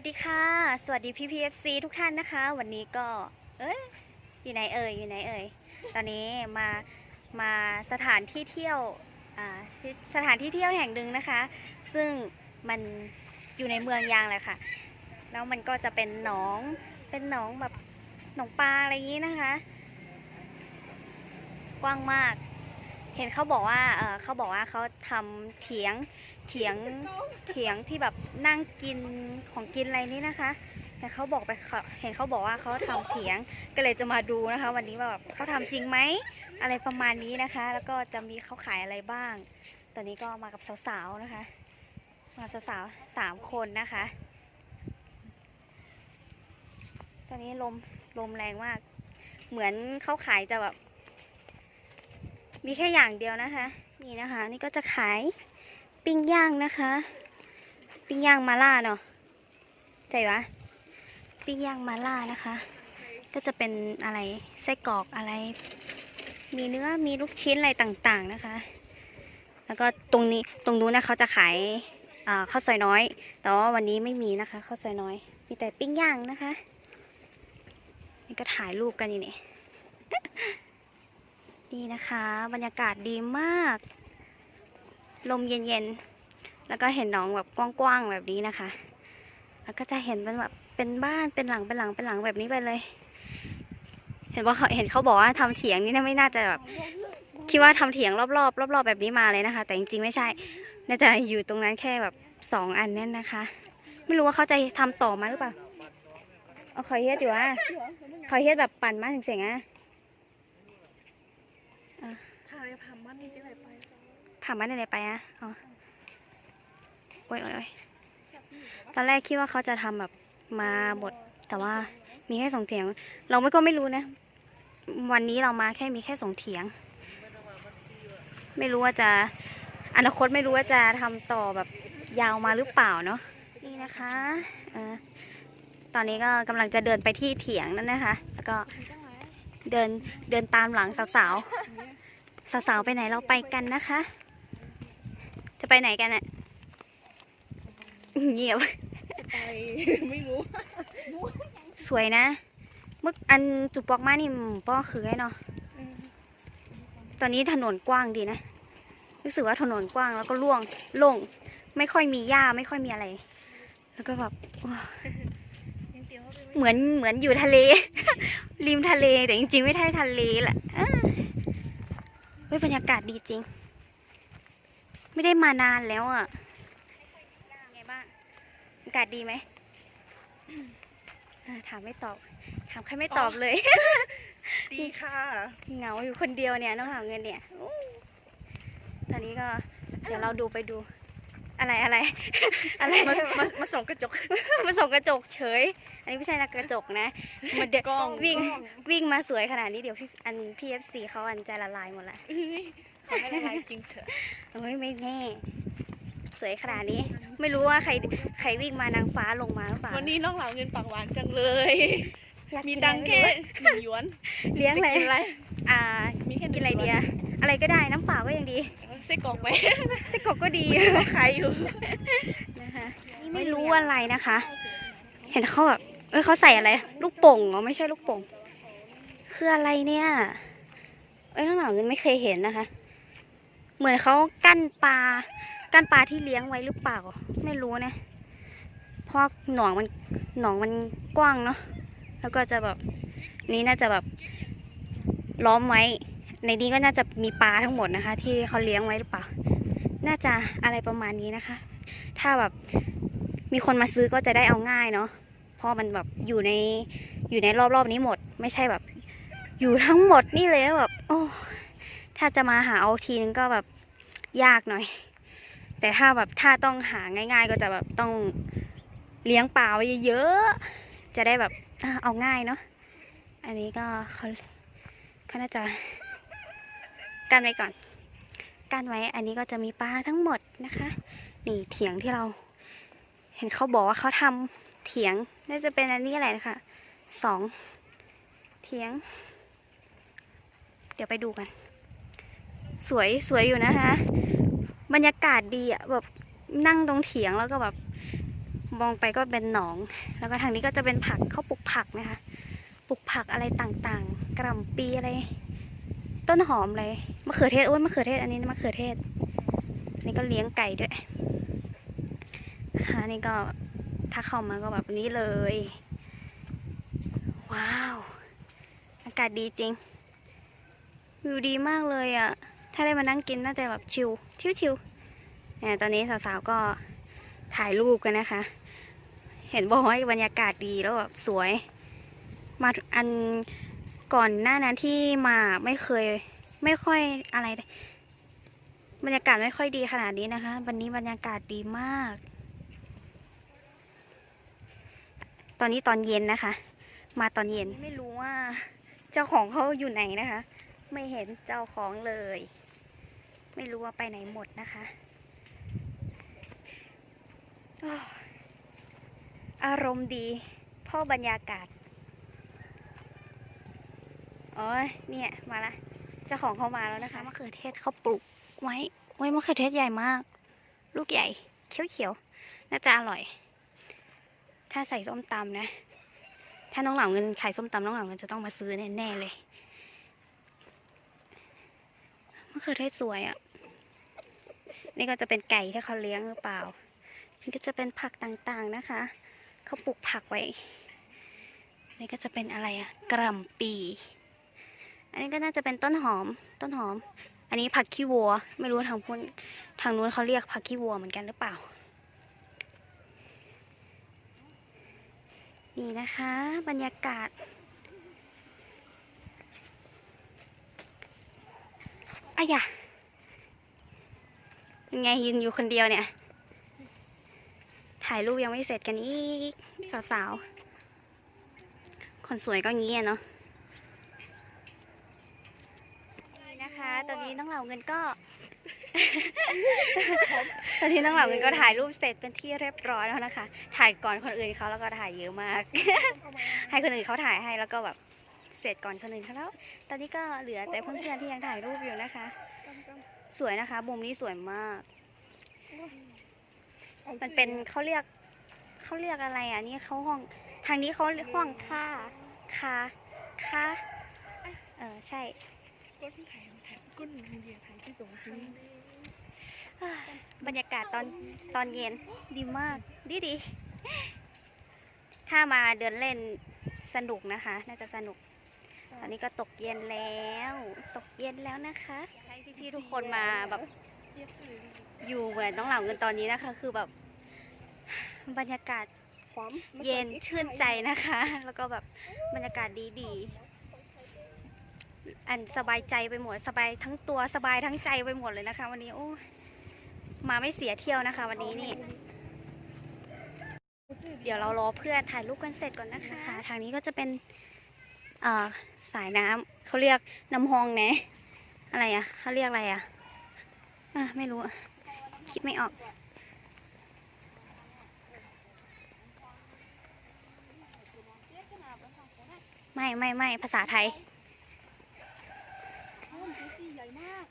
วัสดีค่ะ สวัสดีพี่พีเอฟซีทุกท่านนะคะ วันนี้ก็ เอ้ยอยู่ไหนเอ่ยอยู่ไหนเอ่ยตอนนี้มามาสถานที่เที่ยวอ่าสสถานที่เที่ยวแห่งหนึ่งนะคะ ซึ่งมันอยู่ในเมืองยางแหละค่ะ แล้วมันก็จะเป็นหนองเป็นหนองแบบหนองปลาอะไรอย่างนี้นะคะ กว้างมาก เห็นเขาบอกว่าเออเขาบอกว่าเขาทำเถียง เถียงเถียงที่แบบนั่งกินของกินอะไรนี่นะคะแต่เขาบอกไปเห็นเขาบอกว่าเขาทำเถียงก็เลยจะมาดูนะคะ วันนี้ว่าแบบเขาทำจริงไหมอะไรประมาณนี้นะคะ แล้วก็จะมีเขาขายอะไรบ้าง ตอนนี้ก็มากับสาวๆนะคะ มาสาวๆสามคนนะคะ ตอนนี้ลมลมแรงมาก เหมือนเขาขายจะแบบมีแค่อย่างเดียวนะคะ นี่นะคะ นี่ก็จะขาย ปิ้งย่างนะคะ ปิ้งย่างมาล่าเนาะใจวะ ปิ้งย่างมาล่านะคะ ก็จะเป็นอะไรไส้กรอกอะไร มีเนื้อมีลูกชิ้นอะไรต่างๆนะคะ แล้วก็ตรงนี้ตรงนู้นนะเขาจะขายข้าวซอยน้อย แต่ว่าวันนี้ไม่มีนะคะข้าวซอยน้อย มีแต่ปิ้งย่างนะคะนี่ก็ถ่ายรูปกันอยู่นี่นี่นะคะ บรรยากาศดีมาก ลมเย็นๆ แล้วก็เห็นหนองแบบกว้างๆแบบนี้นะคะ แล้วก็จะเห็นเป็นแบบเป็นบ้านเป็นหลังเป็นหลังเป็นหลังแบบนี้ไปเลย เห็นว่าเขาเห็นเขาบอกว่าทำเถียงนี่นะไม่น่าจะแบบคิดว่าทำเถียงรอบๆรอบๆแบบนี้มาเลยนะคะ แต่จริงๆไม่ใช่ น่าจะอยู่ตรงนั้นแค่แบบสองอันนั่นนะคะ ไม่รู้ว่าเขาจะทำต่อมาหรือเปล่าเอาคอยเฮ็ดอยู่อะคอยเฮ็ดแบบปั่นมาถึงเสียงอะถ่ายผ่านมันนี่จะไหนไป ผ่านมาไหนไปอะอ๋อโอ้ยโอ้ยอ้ยตอนแรกคิดว่าเขาจะทำแบบมาหมดแต่ว่ามีแค่สองเถียง เราไม่ก็ไม่รู้นะ วันนี้เรามาแค่มีแค่สองเถียง ไม่รู้ว่าจะอนาคตไม่รู้ว่าจะทำต่อแบบยาวมาหรือเปล่าเนาะนี่นะคะเออตอนนี้ก็กำลังจะเดินไปที่เถียงนั่นนะคะ แล้วก็เดินเดินตามหลังสาวๆสาวๆไปไหนเราไปกันนะคะ ไปไหนกันอะเงียบจะไปไม่รู้สวยนะ เมื่ออันจุดปอกมานี่ป้อคือไงเนาะ ตอนนี้ถนนกว้างดีนะ รู้สึกว่าถนนกว้างแล้วก็ล่วงโล่งไม่ค่อยมีหญ้าไม่ค่อยมีอะไร แล้วก็แบบว้าวเหมือนเหมือนอยู่ทะเล ริมทะเลแต่จริงๆ ไม่ใช่ทะเลแหละเออเฮ้ยบรรยากาศดีจริง ไม่ได้มานานแล้วอะไงบ้างอากาศดีไหมเออถามไม่ตอบ ถามใครไม่ตอบเลย ดีค่ะ เหงาอยู่คนเดียวเนี่ยน้องหาเงินเนี่ยอู้ตอนนี้ก็ เดี๋ยวเราดูไปดู อะไรอะไร อะไรมามามาส่องกระจก มาส่องกระจกเฉย อันนี้ไม่ใช่นะกระจกนะมันเดินกล้องวิ่งกล้องวิ่งมาสวยขนาดนี้เดี๋ยวพี่อันพี่เอฟซีเขาอันใจละลายหมดละเขาไม่ละลายจริงเถอะเอ้ยไม่แน่ สวยขนาดนี้ ไม่รู้ว่าใครใครวิ่งมานางฟ้าลงมาหรือเปล่าวันนี้น้องเหล่าเงินปากหวานจังเลย อยากมีกินตังค์อะแค่ไรหนึ่งหยวนเลี้ยงจะอะไรกินอะไรอ่า มีแค่หกินงอะไรหยดีวนอะอะไรก็ได้น้ำเปล่าก็ยังดีไส้กรอกไหมไส้กรอกก็ดีเขาขายอยู่นะคะไม่รู้ว่าอะไรนะคะ เห็นเขาแบบเอ้ยเขาใส่อะไร ลูกโป่งเหรอไม่ใช่ลูกโป่งคืออะไรเนี่ย เอ้ยน้องหนาวยังไม่เคยเห็นนะคะ เหมือนเขากั้นปลา กั้นปลาที่เลี้ยงไว้หรือเปล่า ไม่รู้นะ เพราะหนองมันหนองมันกว้างเนาะ แล้วก็จะแบบนี่น่าจะแบบล้อมไว้ ในนี้ก็น่าจะมีปลาทั้งหมดนะคะ ที่เขาเลี้ยงไว้หรือเปล่า น่าจะอะไรประมาณนี้นะคะ ถ้าแบบมีคนมาซื้อก็จะได้เอาง่ายเนาะ เพราะมันแบบอยู่ในอยู่ในรอบๆนี้หมด ไม่ใช่แบบ อยู่ทั้งหมดนี่เลยแบบโอ้ ถ้าจะมาหาเอาทีนึงก็แบบยากหน่อย แต่ถ้าแบบถ้าต้องหาง่าย ๆ ก็จะแบบต้องเลี้ยงปลาไว้เยอะๆจะได้แบบเอาง่ายเนาะอันนี้ก็เขาเขาน่าจะกันไว้ก่อนกันไว้อันนี้ก็จะมีปลาทั้งหมดนะคะนี่เถียงที่เรา เห็นเขาบอกว่าเขาทำเถียงน่าจะเป็นอันนี้อะไรนะคะสองเถียง เดี๋ยวไปดูกัน สวยสวยอยู่นะคะ บรรยากาศดีอะแบบนั่งตรงเถียงแล้วก็แบบมองไปก็เป็นหนอง แล้วก็ทางนี้ก็จะเป็นผักเขาปลูกผักนะคะปลูกผักอะไรต่างๆ กระหล่ำปีอะไร ต้นหอมเลยมะเขือเทศโอ้ยมะเขือเทศอันนี้มะเขือเทศอันนี้ก็เลี้ยงไก่ด้วยนะคะนี่ก็ถ้าเข้ามาก็แบบนี้เลย ว้าว อากาศดีจริงวิวดีมากเลยอะ่ะ ถ้าได้มานั่งกินน่าจะแบบชิลชิลๆเนี่ยตอนนี้สาวๆก็ถ่ายรูปกันนะคะ เห็นบอกว่าบรรยากาศดีแล้วแบบสวย มาอันก่อนหน้านั้นที่มาไม่เคยไม่ค่อยอะไร บรรยากาศไม่ค่อยดีขนาดนี้นะคะ วันนี้บรรยากาศดีมาก ตอนนี้ตอนเย็นนะคะ มาตอนเย็นไม่รู้ว่า เจ้าของเขาอยู่ไหนนะคะ ไม่เห็นเจ้าของเลย ไม่รู้ว่าไปไหนหมดนะคะอารมณ์ดีพ่อบรรยากาศอ๋อเนี่ยมาละเจ้าของเขามาแล้วนะคะมะเขือเทศเขาปลูกไว้ไว้มะเขือเทศใหญ่มาก ลูกใหญ่ เขียวๆน่าจะอร่อย ถ้าใส่ส้มตำนะ ถ้าน้องเหล่าเงินขายส้มตำน้องเหล่าเงินจะต้องมาซื้อแน่ๆเลยมะเขือเทศสวยอะ่ะ นี่ก็จะเป็นไก่ที่เขาเลี้ยงหรือเปล่า นี่ก็จะเป็นผักต่างๆนะคะ เขาปลูกผักไว้ นี่ก็จะเป็นอะไรอะ่ะกระหล่ำปี อันนี้ก็น่าจะเป็นต้นหอม ต้นหอม อันนี้ผักขี้วัว ไม่รู้ทางพุ้นทางนู้นเขาเรียกผักขี้วัวเหมือนกันหรือเปล่า นี่นะคะ บรรยากาศ อายะยังไงยืนอยู่คนเดียวเนี่ย ถ่ายรูปยังไม่เสร็จกันอีก สาวๆ คนสวยก็งี้เนาะนี่นะคะ ตอนนี้น้องเหล่าเงินก็ ตอนนี้น้องเหล่าเงินก็ถ่ายรูปเสร็จเป็นที่เรียบร้อยแล้วนะคะ ถ่ายก่อนคนอื่นเขาแล้วก็ถ่ายเยอะมาก ให้คนอื่นเขาถ่ายให้แล้วก็แบบ เสร็จก่อนคนอื่นเขาแล้ว ตอนนี้ก็เหลือแต่เพื่อนๆที่ยังถ่ายรูปอยู่นะคะ สวยนะคะมุมนี้สวยมาก มันเป็นเขาเรียกเขาเรียกอะไรอะนี่เขาห้องทางนี้เขาเรียกห้องค่าคาคาเออใช่ก้นถ่ายถ่ายก้นเดียถ่ายที่ตรงนี้บรรยากาศตอนตอนเย็นดีมาก ดีดี ถ้ามาเดินเล่นสนุกนะคะ น่าจะสนุก ตอนนี้ก็ตกเย็นแล้ว ตกเย็นแล้วนะคะให้พี่ๆทุกคนมาแบบอยู่เหมือนต้องเหล่าเงินตอนนี้นะคะ คือแบบบรรยากาศความเย็นชื่นใจนะคะ แล้วก็แบบบรรยากาศดีดีๆ อันสบายใจไปหมดสบายทั้งตัวสบายทั้งใจไปหมดเลยนะคะ วันนี้โอ้ยมาไม่เสียเที่ยวนะคะ วันนี้นี่ เดี๋ยวเรารอเพื่อนถ่ายรูปกันเสร็จก่อนนะคะ ทางนี้ก็จะเป็นเอ่อ สายน้ำเขาเรียกน้ำฮองแนะอะไรอะเขาเรียกอะไรอะอะไม่รู้อะคิดไม่ออก ไม่ไม่ไม่ภาษาไทย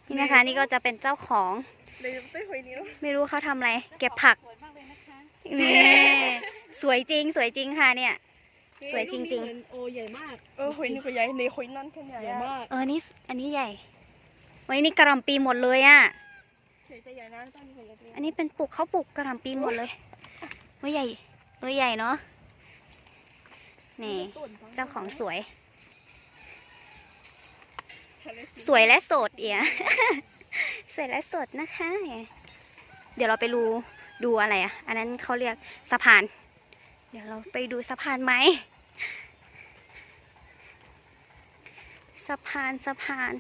นี่นะคะ นี่ก็จะเป็นเจ้าของเลยเต้ยหอยนิ้วไม่รู้เขาทำอะไร เก็บผักนี่สวยจริงสวยจริงค่ะเนี่ย สวยจริงโอใหญ่มาก เออหอยนิ้วก็ใหญ่ในหอยนั่นแค่ใหญ่ใหญ่อะมากเออนี่อันนี้ใหญ่ไว้ยนี่กระหล่ำปีหมดเลยอะ่ะ ใหญ่จะใหญ่นะตั้งหอยใหญ่อันนี้เป็นปลูกเขาปลูกกระหล่ำปีหมดเลยเว้ยใหญ่เออใหญ่เนาะ นี่ เจ้าของสวย สวยและโสดเอียสวยและโสดนะคะ เดี๋ยวเราไปดูดูอะไรอะ อันนั้นเขาเรียกสะพาน เดี๋ยวเราไปดูสะพานไหม สะพานสะพาน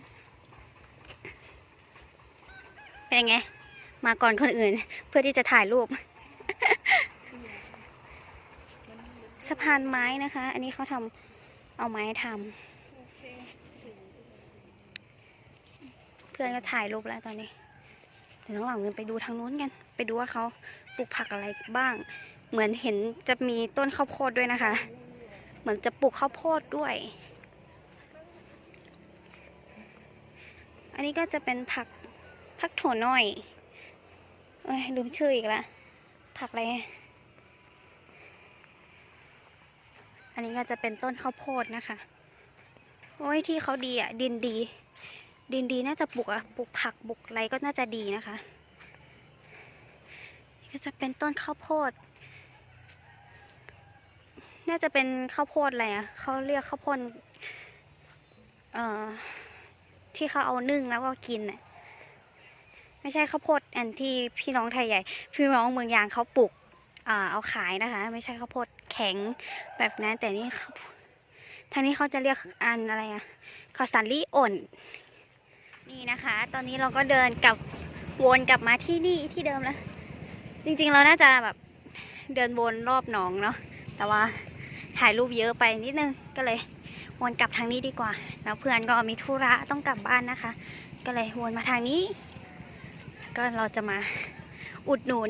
เป็นไง มาก่อนคนอื่น เพื่อที่จะถ่ายรูป สะพานไม้นะคะ อันนี้เขาทำเอาไม้ทำโอเคเพื่อนก็ถ่ายรูปแล้วตอนนี้ เดี๋ยวน้องหลังเงินไปดูทางนู้นกัน ไปดูว่าเขาปลูกผักอะไรบ้าง เหมือนเห็นจะมีต้นข้าวโพดด้วยนะคะ เหมือนจะปลูกข้าวโพดด้วย อันนี้ก็จะเป็นผักผักถั่วน้อยเอ้ยลืมชื่ออีกละผักอะไร อันนี้ก็จะเป็นต้นข้าวโพดนะคะ โอ้ยที่เขาดีอะ ดินดี ดินดีน่าจะปลูกอะปลูกผักปลูกอะไรก็น่าจะดีนะคะ ก็จะเป็นต้นข้าวโพด น่าจะเป็นข้าวโพดอะไรอะเขาเรียกข้าวโพดเอ่อที่เขาเอานึ่งแล้วก็กินน่ะไม่ใช่ข้าวโพดอันที่พี่น้องไทยใหญ่ พี่น้องเมืองยางเขาปลูกอ่าเอาขายนะคะ ไม่ใช่ข้าวโพดแข็งแบบนั้น แต่นี่ข้าวโพดทางนี้เขาจะเรียกอันอะไรอะข้าวสาลีอ่อนนี่นะคะ ตอนนี้เราก็เดินกลับวนกลับมาที่นี่ที่เดิมแล้ว จริงๆเราน่าจะแบบเดินวนรอบหนองเนาะแต่ว่า ถ่ายรูปเยอะไปนิดนึงก็เลยวนกลับทางนี้ดีกว่า แล้วเพื่อนก็มีธุระต้องกลับบ้านนะคะ ก็เลยวนมาทางนี้ ก็เราจะมาอุดหนุน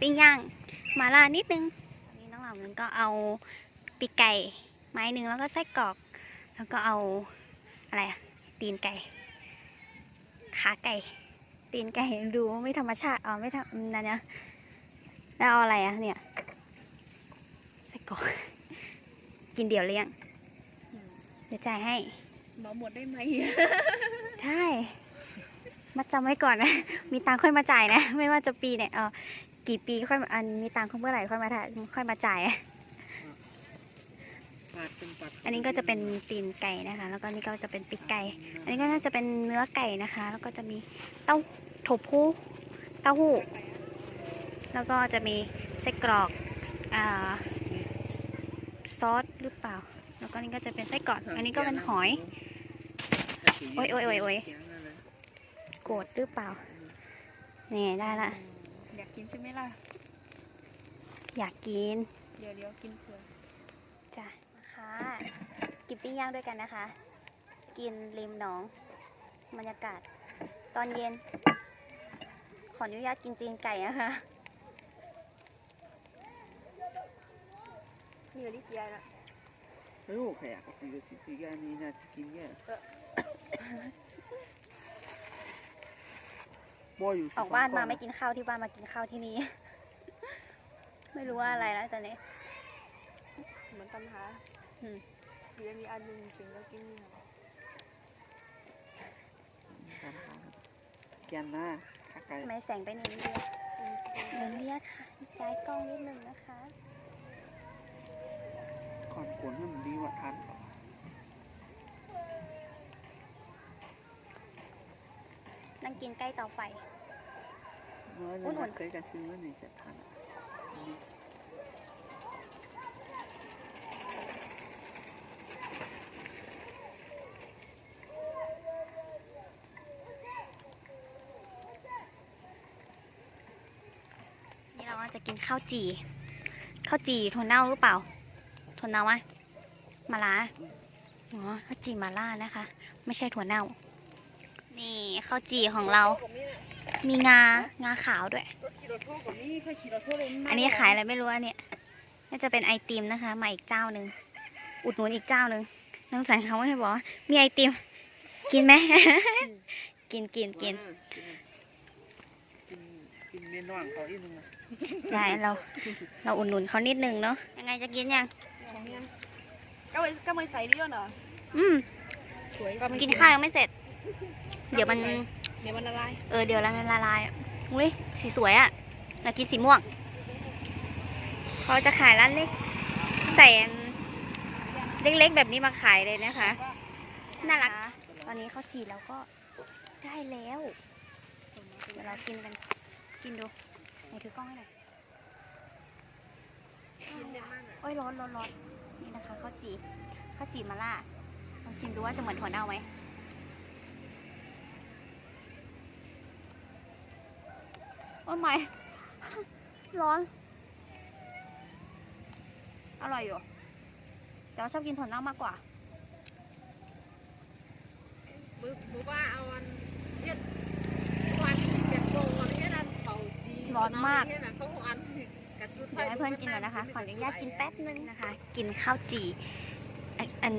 ปิ้งย่างมาล่านิดนึงนนี้น้องเหล่านึงก็เอาปีกไก่ไม้หนึ่งแล้วก็ไส้กรอก แล้วก็เอาอะไรอะตีนไก่ ขาไก่ ตีนไก่ดูไม่ธรรมชาติอ๋อไม่ทำนั่นนะแล้วเอาอะไรอะเนี่ยไส้กรอก กินเดี๋ยวเลี้ยงเดี๋ยวจ่ายให้เหมาหมดได้ไหมใช่มาจำไว้ก่อนนะ มีตังค์ค่อยมาจ่ายนะ ไม่ว่าจะปีเนี่ยเออกี่ปีค่อยมาอันมีตังค์เมื่อไหร่ค่อยมาถ่ายค่อยมาจ่ายอะอันนี้ก็จะเป็นตีนไก่นะคะ แล้วก็นี่ก็จะเป็นปีกไก่ อันนี้ก็น่าจะเป็นเนื้อไก่นะคะ แล้วก็จะมีเต้าโถพูเต้าหู้ แล้วก็จะมีไส้กรอกอ่า ซอสหรือเปล่า แล้วก็นี่ก็จะเป็นไส้กรอกอันนี้ก็เป็นหอย โอ้ยโอ้ยโอ้ยโอ้ยโกรธหรือเปล่า นี่ได้ละ อยากกินใช่ไหมล่ะ อยากกิน เดี๋ยวเดี๋ยวกินเผื่อจ้ะนะคะกินปิ้งย่างด้วยกันนะคะ กินริมหนอง บรรยากาศ ตอนเย็น ขออนุญาตกินตีนไก่นะคะ นี่อยู่ที่เจียนะ 哎呦，看呀，这个这这个你那这个面，บ่อยู่ ออกบ้านมาไม่กินข้าวที่บ้านมากินข้าวที่นี่ ไม่รู้ว่าอะไรแล้วตอนนี้ เหมือนปัญหา อืม เดี๋ยวมีอันหนึงจริงแล้วกินนี่เหรอ แกนนะขาไก่ ทำไมแสงไปนิดเดียวเดี๋ยวเรียกค่ะย้ายกล้องนิดนึงนะคะ ก่อนกวนให้มันดีว่าทันนั่งกินใกล้เตาไฟเมื่อนี่เคยกันชื่อว่านี่จะทันนี่เราก็จะกินข้าวจี่ข้าวจี่ถั่วเน่าหรือเปล่าถั่วเน่าวะมาลาอ๋อข้าวจี่มาล่านะคะ ไม่ใช่ถั่วเน่า นี่ข้าวจี่ของเรา มีงางาขาวด้วยรถขี่รถทั่วกับนี่เคยขี่รถทั่วเลยอันนี้ขายอะไรไม่รู้อันเนี้ยน่าจะเป็นไอติมนะคะ มาอีกเจ้าหนึ่งอุดหนุนอีกเจ้าหนึ่งน้องสันเขาไม่ให้บอกว่ามีไอติม กินไหมกินกินกินกินกินเมนว่างเขาอีกนึงใช่เรา เราอุดหนุนเขานิดนึงเนาะยังไงจะกินยังของยัง ก็ไม่ก็ไม่ใส่เลี่ยนเหรออืมสวยกินข้าวยังไม่เสร็จ เดี๋ยวมัน เดี๋ยวมันละลายเออเดี๋ยวมันละลายอะอุ้ยสีสวยอะอยากกินสีม่วงเขาจะขายร้านเล็กแสนเล็กๆแบบนี้มาขายเลยนะคะน่ารักตอนนี้ข้าวจี่เราก็ได้แล้วเดี๋ยวเรากินกันกินดูไหนถือกล้องให้หน่อยโอ้ยร้อนร้อนร้อน นี่นะคะข้าวจี่ข้าวจี่มาล่าลองชิมดูว่าจะเหมือนถั่วเน่าไหมโอ้ยไม่ร้อน อร่อยอยู่แต่ว่าชอบกินถั่วเน่ามากกว่ามือมือว่าเอาอันเฮ็ดวันที่เก็บโกงอันเฮ็ดอันเผาจีร้อนมากเฮ็ดอันเขาอันกัดจุดไฟ เดี๋ยวให้เพื่อนกินก่อนนะคะ ขออนุญาตกินแป๊บนึงนะคะ กินข้าวจี่อันอัน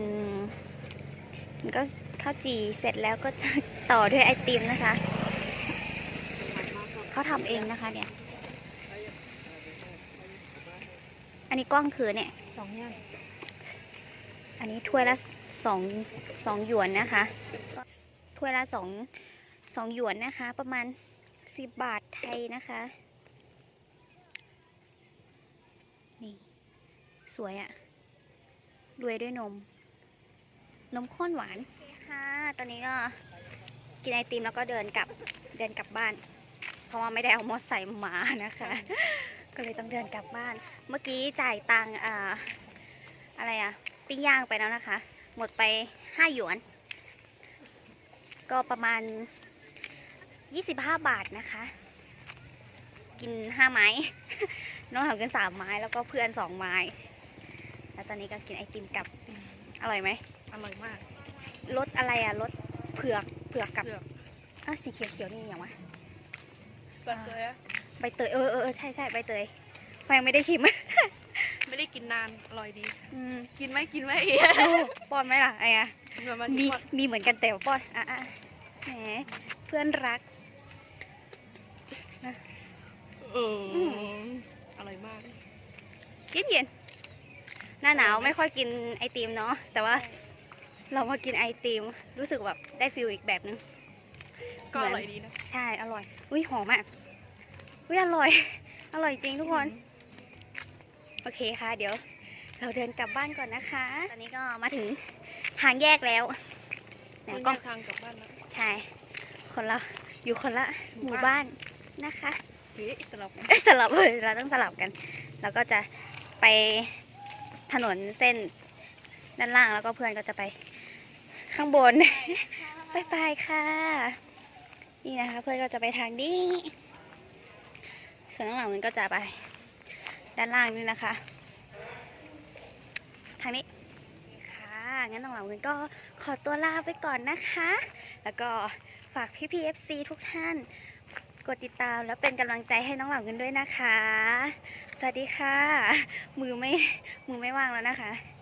มันก็ข้าวจี่เสร็จแล้วก็จะต่อด้วยไอติมนะคะ เขาทำเองนะคะเนี่ย อันนี้กล้องคือเนี่ย สองอย่างอันนี้ถ้วยละสองสองหยวนนะคะ ถ้วยละสองสองหยวนนะคะ ประมาณสิบบาทไทยนะคะ นี่ สวยอะ่ะรวยด้วยนม นมข้นหวานค่ะ ตอนนี้ก็กินไอติมแล้วก็เดินกลับเดินกลับบ้าน เพราะว่าไม่ได้เอามอสใส่มานะคะ ก็เลยต้องเดินกลับบ้าน เมื่อกี้จ่ายตังอ่าอะไรอะปิ้งย่างไปแล้วนะคะ หมดไปห้าหยวน ก็ประมาณ25 บาทนะคะ กินห้าไม้ น้องเหากินสามไม้แล้วก็เพื่อนสองไม้ แล้วตอนนี้ก็กินไอติมกลับ อร่อยไหมอร่อยมากรสอะไรอะรสเผือกเผือกกับเผือก อ้าวสีเขียวเขียวๆนี่อย่างวะแบบเลยอะใบเตยเออเออเออใช่ใช่ใบเตยแฟงไม่ได้ชิม ไม่ได้กินนาน อร่อยดี อืมกินไหมกินไหมโอ้ป้อนไหมล่ะไอ้อะแบบมันมีมีเหมือนกันแต่ว่าป้อนอะอะแหมเพื่อนรัก เอออร่อยมาก เย็นเย็นๆหน้าหนาวไม่ค่อยกินไอติมเนาะแต่ว่าเรามากินไอติมรู้สึกแบบได้ฟิลอีกแบบนึงก็อร่อยดีนะใช่อร่อยอุ้ยหอมอะอุ้ยอร่อย อร่อยจริงทุกคน โอเคค่ะ เดี๋ยว เราเดินกลับบ้านก่อนนะคะ ตอนนี้ก็มาถึงทางแยกแล้วเดี๋ยวคุณก็ทางกลับบ้านแล้วใช่คนละอยู่คนละหมู่บ้านนะคะเฮ้ยสลับเอ้ยสลับเลยเราต้องสลับกันแล้วก็จะ ไปถนนเส้นด้านล่างแล้วก็เพื่อนก็จะไปข้างบนบายบายค่ะ นี่นะคะ เพื่อนก็จะไปทางนี้ ส่วนข้างหลังมันก็จะไป ด้านล่างนี่นะคะ ทางนี้ค่ะงั้นน้องเหล่าเงินก็ขอตัวลาไปก่อนนะคะ แล้วก็ฝากพี่พีเอฟซีทุกท่าน กดติดตามแล้วเป็นกำลังใจให้น้องเหล่าเงินด้วยนะคะส วัสดีค่ะ มือไม่มือไม่ว่างแล้วนะคะ